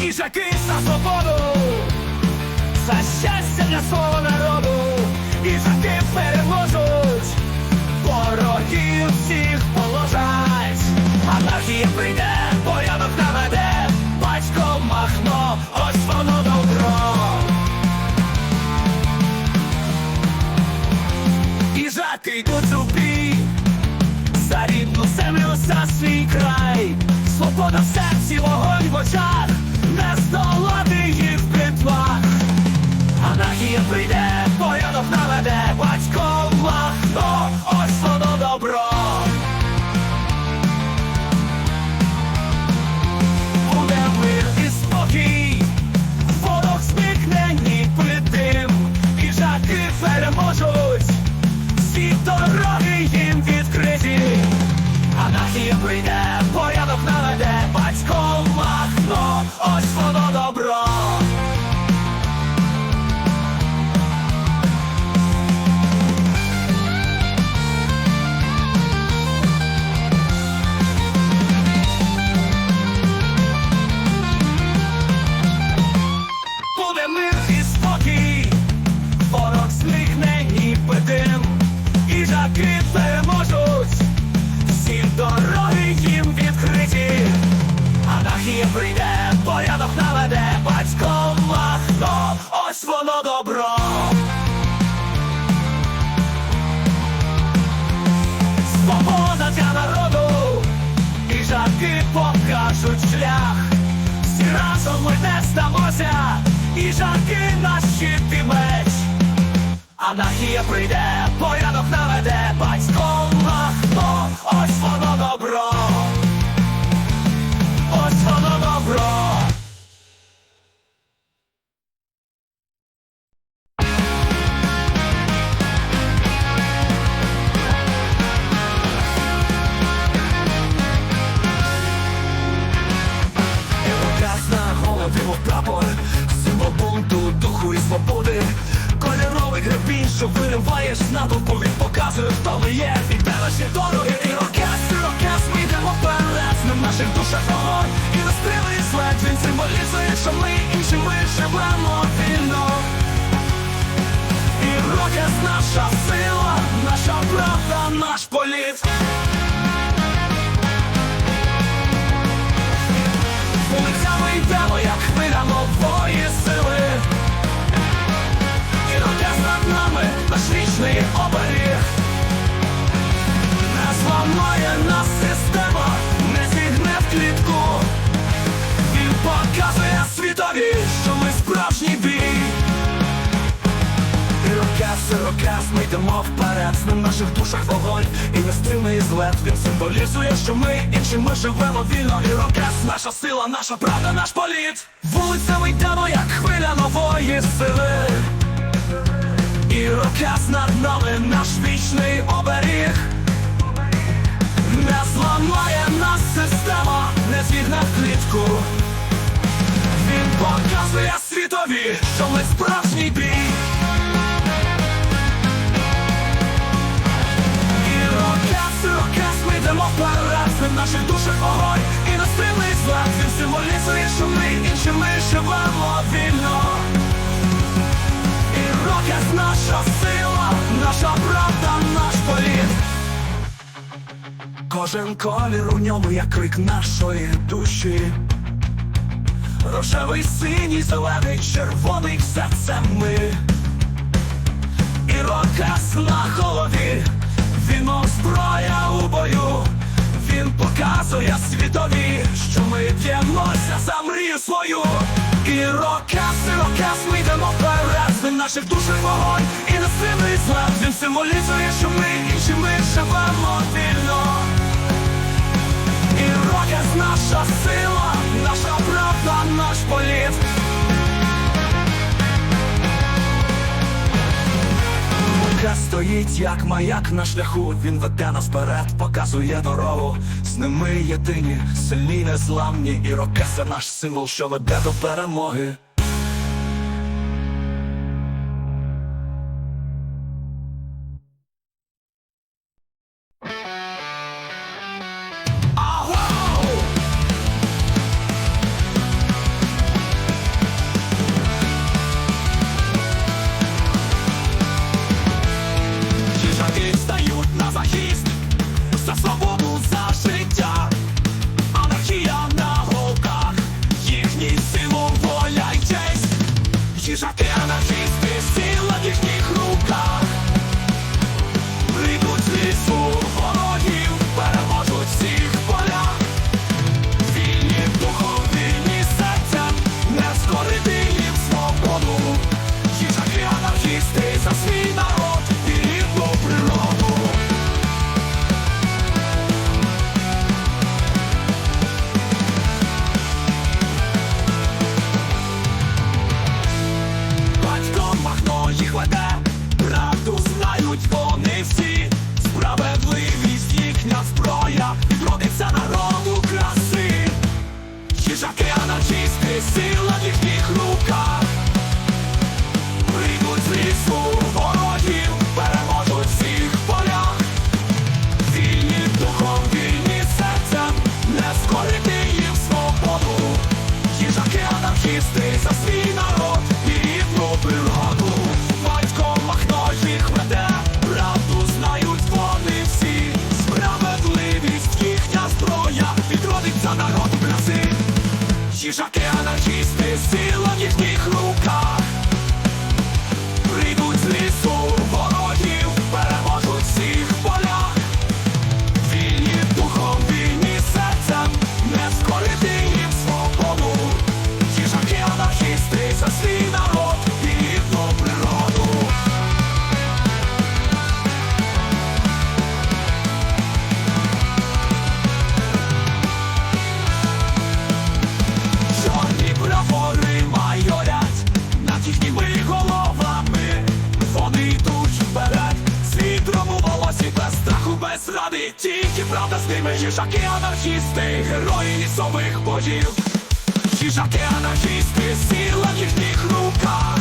Їжаки за свободу, за щастя для свого народу, їжаки переможуть, ворогів всіх положать, анархія прийде, порядок наведе, батько махно, ось воно добро. За свій край, свобода в серці, вогонь в очах, не здолати їх в битвах. Анархія прийде, порядок наведе, батько махно, ось воно добро. Буде мир і спокій, ворог зникне їжаки переможуть, всі дороги їжаки переможуть, всі дороги їм відкриті, а анархія прийде, порядок наведе, батько махно, ось воно добро. Свобода для народу, їжаки покажуть шлях. Всі разом ми не здамося, їжаки наш щит і меч. Анархія прийде, Символ бунту, духу і свободи. Кольоровий гребінь, що вириваєш з натовпу Він показує, хто ми є. Від ще дороги Ірокез, ірокез, ми йдемо вперед. З в наших душах вогонь. І розстрілий след. Він символізує, що ми інші Ми живемо вільно. Ірокез наша сила Наша правда, наш політ хвиля нової сили. І рокес над нами наш вічний оберіг. Не зламає нас система, не зігне в клітку. Він показує світові, що ми справжній бій. Ірокез, ірокез, ми йдемо в наших душах вогонь і нестримний злет. Він символізує, що ми інші, ми живемо вільно. Ірокез, наша сила, наша правда, наш політ. Вулицями йдемо, як хвиля нової сили. Ірокез над нами, наш вічний оберіг. Не зламає нас система, не в клітку. Він показує світові, що ми справжній бій символізує, ми інші, живемо вільно. І рокес наша сила, наша правда, наш політ. Кожен колір у ньому, як крик нашої душі. Рожевий, синій, зелений, червоний, все це ми б'ємося за мрію свою. І ірокез, ми йдемо вперед, з ним наших душах вогонь і не сильний злад Він символізує, що ми інші, ми живемо вільно. І рокес наша сила, наша правда, наш політ. Рука стоїть, як маяк на шляху, він веде нас вперед, показує дорогу. З ними єдині, сильні, незламні, і рокеса наш символ, що веде до перемоги. Фашисти сила в їхніх руках.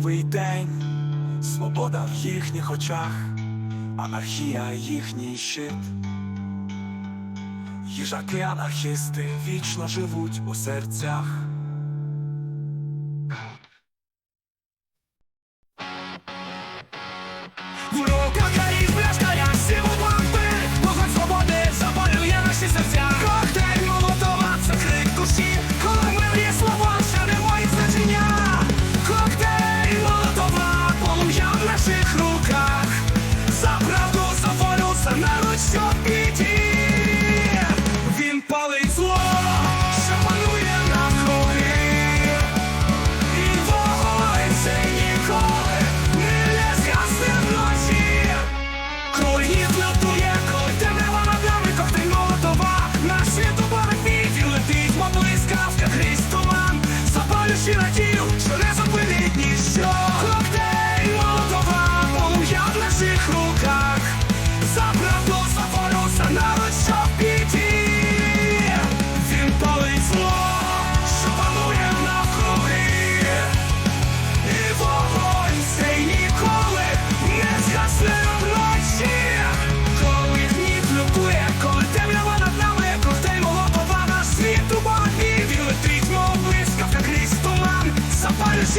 новий день, свобода в їхніх очах, анархія їхній щит. Їжаки анархісти вічно живуть у серцях.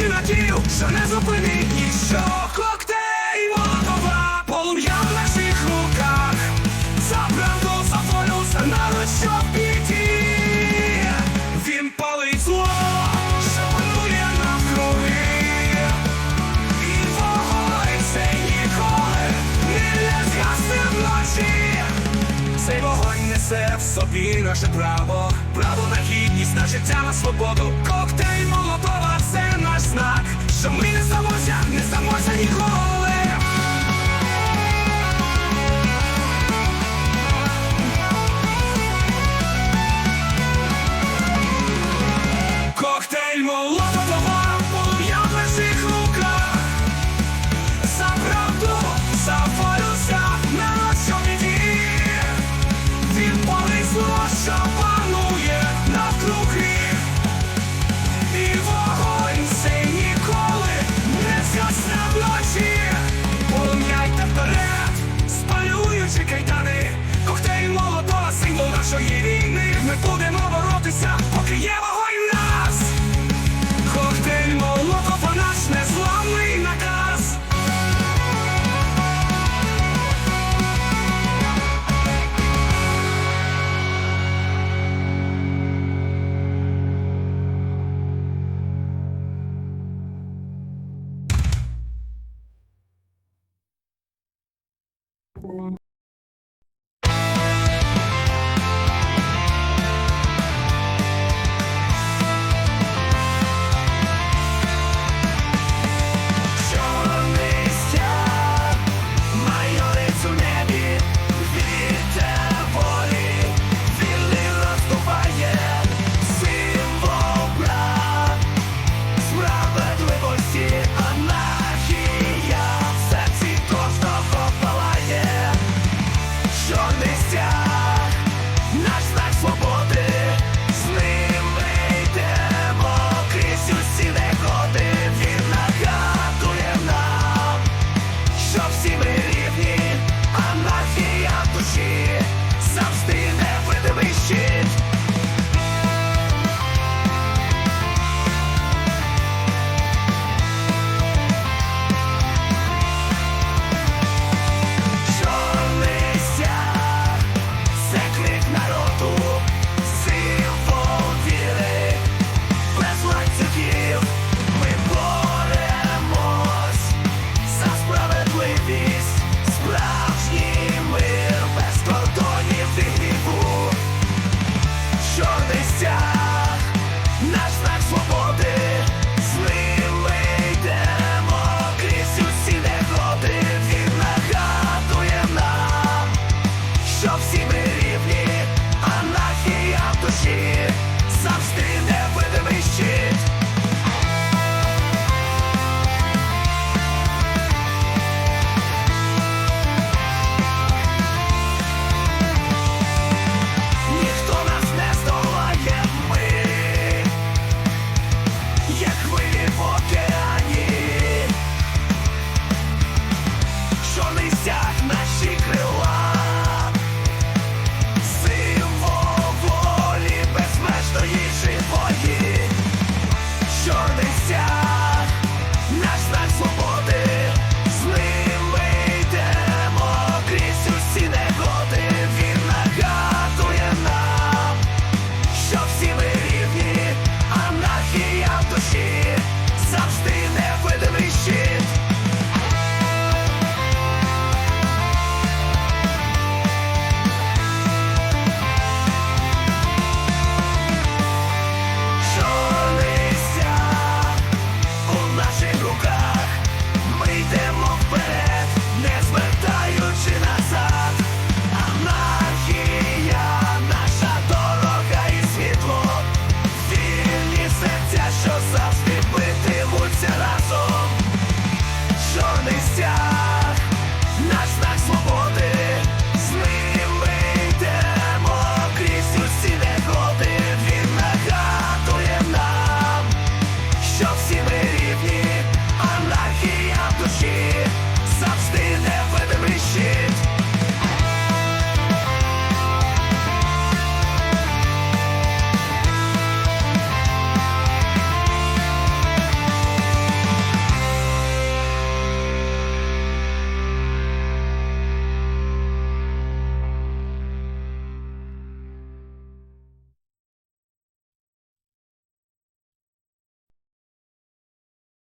цінотів, що не зупинить ніщо. Коктейль водова, полум'я в наших руках, за правду, за волю, за народ, що в Він палить зло, що панує навкруги, і цей вогонь несе в собі наше право, право на гідність, на життя, на свободу, коктейль молотова